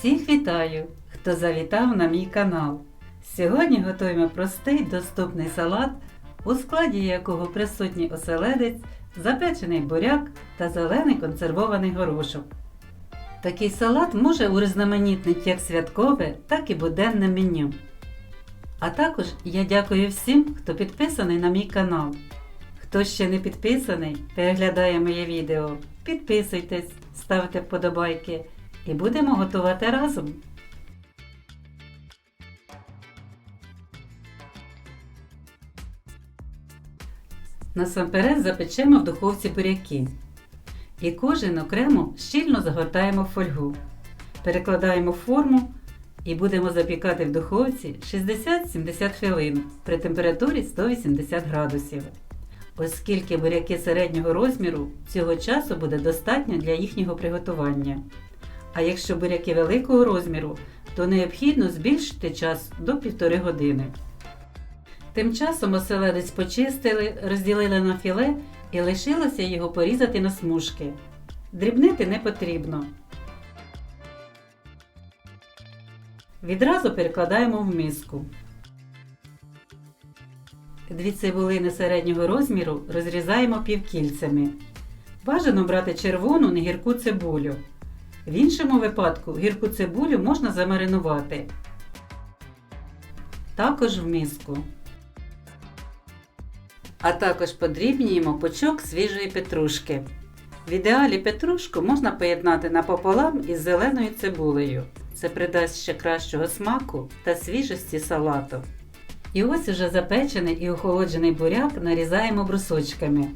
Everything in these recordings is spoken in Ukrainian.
Всіх вітаю, хто завітав на мій канал. Сьогодні готуємо простий доступний салат, у складі якого присутній оселедець, запечений буряк та зелений консервований горошок. Такий салат може урізноманітнити як святкове, так і буденне меню. А також я дякую всім, хто підписаний на мій канал. Хто ще не підписаний, переглядає моє відео, підписуйтесь, ставте вподобайки і будемо готувати разом. Насамперед запечемо в духовці буряки. І кожен окремо щільно загортаємо фольгу. Перекладаємо форму і будемо запікати в духовці 60-70 хвилин при температурі 180 градусів. Оскільки буряки середнього розміру, цього часу буде достатньо для їхнього приготування. А якщо буряки великого розміру, то необхідно збільшити час до 1,5 години. Тим часом оселедець почистили, розділили на філе і лишилося його порізати на смужки. Дрібнити не потрібно. Відразу перекладаємо в миску. Дві цибулини середнього розміру розрізаємо півкільцями. Бажано брати червону негірку цибулю. В іншому випадку гірку цибулю можна замаринувати. Також в миску. А також подрібнюємо пучок свіжої петрушки. В ідеалі петрушку можна поєднати напополам із зеленою цибулею. Це придасть ще кращого смаку та свіжості салату. І ось уже запечений і охолоджений буряк нарізаємо брусочками.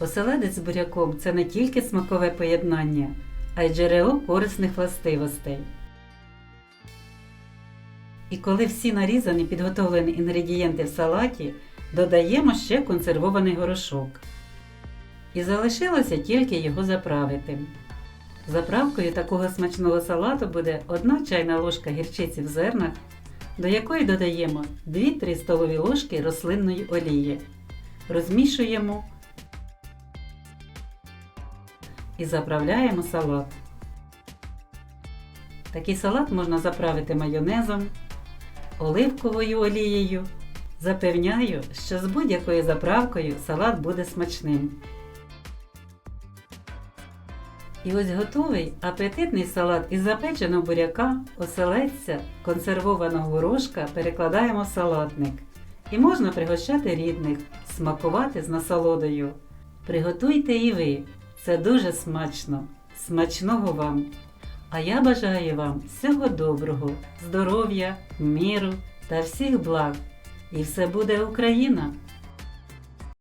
Оселедець з буряком це не тільки смакове поєднання, а й джерело корисних властивостей. І коли всі нарізані підготовлені інгредієнти в салаті, додаємо ще консервований горошок. І залишилося тільки його заправити. Заправкою такого смачного салату буде 1 чайна ложка гірчиці в зернах, до якої додаємо 2-3 столові ложки рослинної олії. Розмішуємо і заправляємо салат. Такий салат можна заправити майонезом, оливковою олією. Запевняю, що з будь-якою заправкою салат буде смачним. І ось готовий апетитний салат із запеченого буряка, оселедця, консервованого горошка перекладаємо в салатник. І можна пригощати рідних, смакувати з насолодою. Приготуйте і ви, це дуже смачно, смачного вам! А я бажаю вам всього доброго, здоров'я, міру та всіх благ! І все буде Україна!